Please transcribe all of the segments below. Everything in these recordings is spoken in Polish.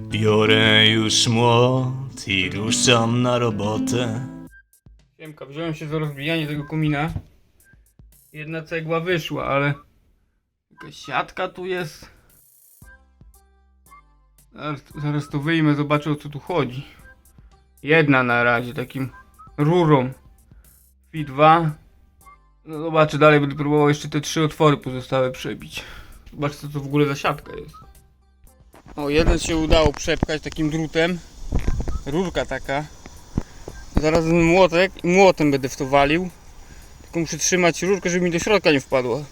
Biorę już młot i ruszam na robotę. Siemka, wziąłem się za rozbijanie tego komina. Jedna cegła wyszła, ale siatka tu jest. Zaraz, zaraz to wyjmę, zobaczę o co tu chodzi. Jedna na razie, takim rurą. Fi 2. No zobaczę dalej, będę próbował jeszcze te trzy otwory pozostałe przebić. Zobaczę co to w ogóle za siatka jest. O, jeden się udało przepchać takim drutem. Rurka taka. Zaraz młotek i młotem będę w to walił. Tylko muszę trzymać rurkę, żeby mi do środka nie wpadła.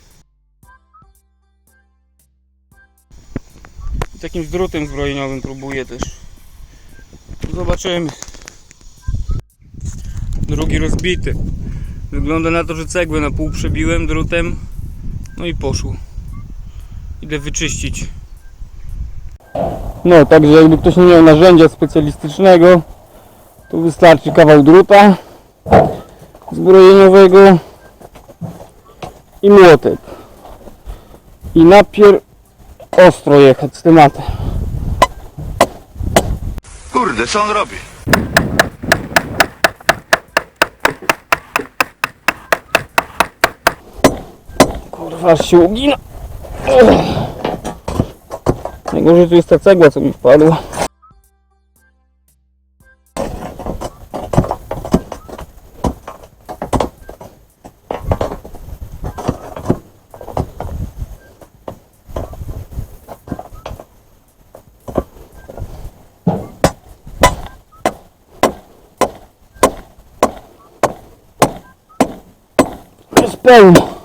Takim drutem zbrojeniowym próbuję też. Zobaczymy. Drugi rozbity. Wygląda na to, że cegłę na pół przebiłem drutem. No i poszło. Idę wyczyścić. No, także jakby ktoś nie miał narzędzia specjalistycznego, tu wystarczy kawał druta zbrojeniowego i młotek. I napier ostro jechać z tematem. Kurde, co on robi? Kurwa, aż się ugina. Ech. Najgorzej tu jest ta cegła, co mi wpadła. Jest.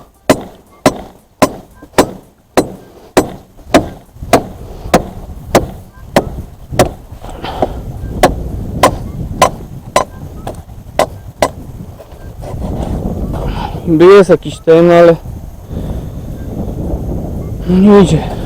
Jest jakiś ten, ale no nie idzie.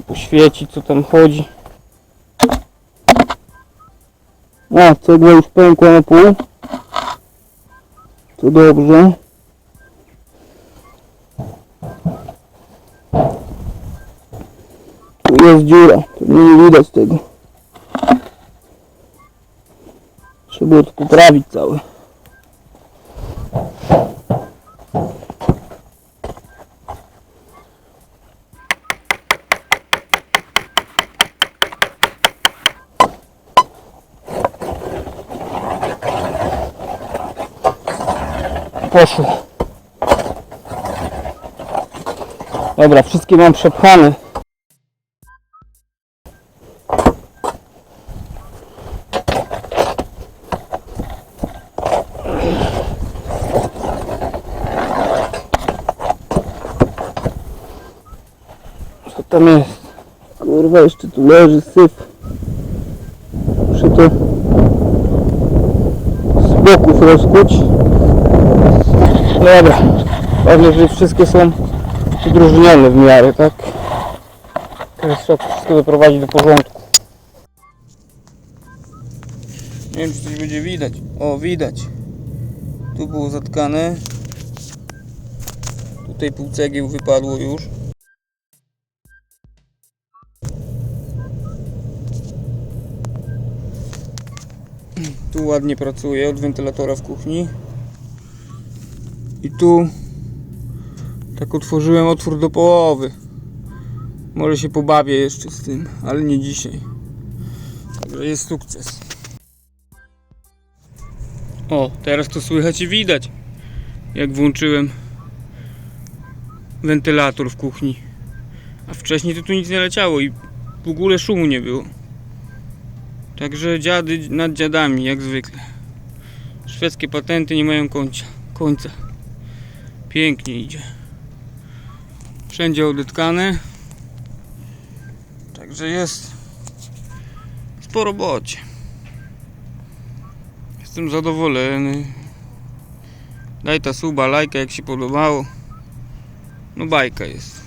Muszę poświecić co tam chodzi. A, cegła już pękła na pół. To dobrze. Tu jest dziura, to nie widać tego. Trzeba to poprawić całe. Poszło. Dobra, wszystkie mam przepchane. Co tam jest? Kurwa, jeszcze tu leży syf. Muszę to z boków rozkuć. Dobra, ważne, że wszystkie są udróżnione w miarę, tak? Teraz trzeba wszystko doprowadzić do porządku. Nie wiem, czy coś będzie widać. O, widać. Tu było zatkane. Tutaj pół cegieł wypadło już. Tu ładnie pracuje od wentylatora w kuchni. I tu tak otworzyłem otwór do połowy. Może się pobawię jeszcze z tym, ale nie dzisiaj. Także jest sukces. O, teraz to słychać i widać. Jak włączyłem wentylator w kuchni. A wcześniej to tu nic nie leciało i w ogóle szumu nie było. Także dziady nad dziadami, jak zwykle. Szwedzkie patenty nie mają końca. końca. Pięknie idzie. Wszędzie odetkane. Także jest po robocie. Jestem zadowolony. Daj ta suba, lajka jak się podobało. No bajka jest.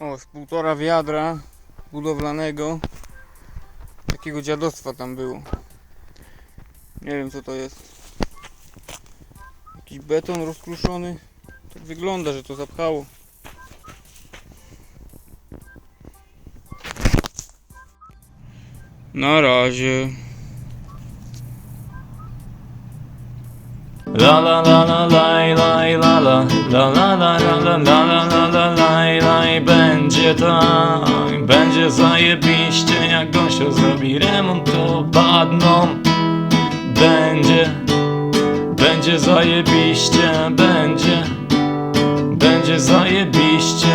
O, z półtora wiadra budowlanego. Takiego dziadostwa tam było. Nie wiem co to jest. Jakiś beton rozkruszony. Tak wygląda, że to zapchało. Na razie. La la la la laj, laj, la la La la la la la la la la la laj, Będzie tak, będzie zajebiście Jak gościa zrobi remont to badną Będzie, będzie zajebiście Będzie, będzie zajebiście